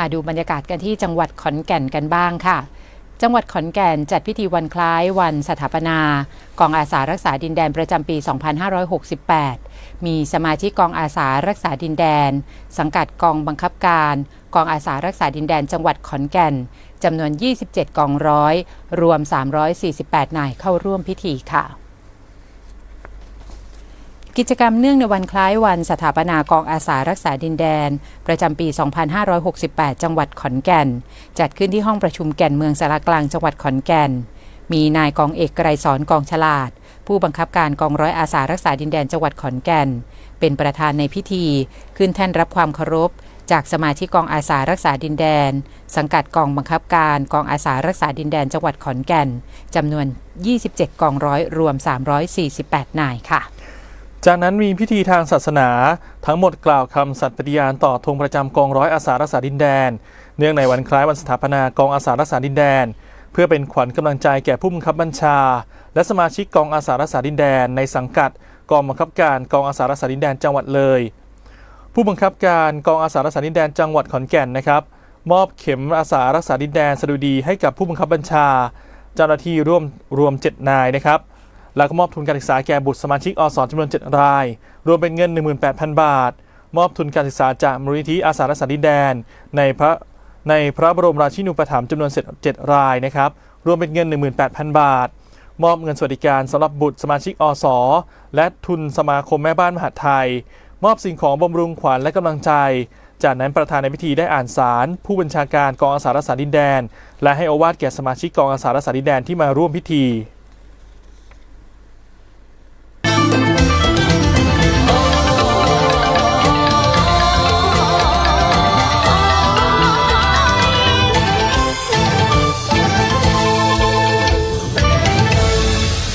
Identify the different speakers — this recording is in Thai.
Speaker 1: มาดูบรรยากาศกันที่จังหวัดขอนแก่นกันบ้างค่ะ จังหวัดขอนแก่นจัดพิธีวันคล้ายวันสถาปนากองอาสารักษาดินแดนประจำปี 2568 มีสมาชิกกองอาสารักษาดินแดน สังกัดกองบังคับการ กองอาสารักษาดินแดนจังหวัดขอนแก่นจำนวน 27 กองร้อย รวม 348 นายเข้าร่วมพิธีค่ะ กิจกรรมเนื่องในวันคล้ายวันสถาปนากองอาสารักษาดินแดน ประจำปี 2568 จังหวัดขอนแก่น จัดขึ้นที่ห้องประชุมแก่นเมืองสารกลางจังหวัดขอนแก่น มีนายกองเอกไกรสอนกองฉลาด ผู้บังคับการกองร้อยอาสารักษาดินแดนจังหวัดขอนแก่น เป็นประธานในพิธี ขึ้นแท่นรับความเคารพ จากสมาชิกกองอาสารักษาดินแดน สังกัดกองบังคับการกองอาสารักษาดินแดนจังหวัดขอนแก่นจำนวน 27 กองร้อยรวม 348 นายค่ะ
Speaker 2: จากนั้นมีพิธีทางศาสนา ทั้งหมดกล่าวคำสัตย์ปฏิญาณต่อธงประจำกองร้อยอาสารักษาดินแดน เนื่องในวันคล้ายวันสถาปนากองอาสารักษาดินแดน เพื่อเป็นขวัญกำลังใจแก่ผู้บังคับบัญชา และสมาชิกกองอาสารักษาดินแดน ในสังกัด กองบังคับการกองอาสารักษาดินแดนจังหวัดเลย ผู้บังคับการกองอาสารักษาดินแดนจังหวัดขอนแก่นนะครับมอบเข็มอาสารักษาดินแดนสดุดีให้กับผู้บังคับบัญชา เจ้าหน้าที่ร่วมรวม 7 นายนะครับ แล้วก็มอบทุนการศึกษาแก่บุตรสมาชิกอสจำนวน 7 ราย รวมเป็นเงิน 18,000 บาท มอบทุนการศึกษาจากมูลนิธิอาสารักษาดินแดน ในพระในพระบรมราชินูปถัมภ์จำนวน 7 รายนะครับ รวมเป็นเงิน 18,000 บาท มอบเงินสวัสดิการสำหรับบุตรสมาชิกอสและทุนสมาคมแม่บ้านมหาดไทย มอบสิ่งของบำรุงขวัญและกำลังใจ จากนั้นประธานในพิธีได้อ่านสาร ผู้บัญชาการกองอาสารักษาดินแดน และให้อวาทแก่สมาชิกกองอาสารักษาดินแดนที่มาร่วมพิธี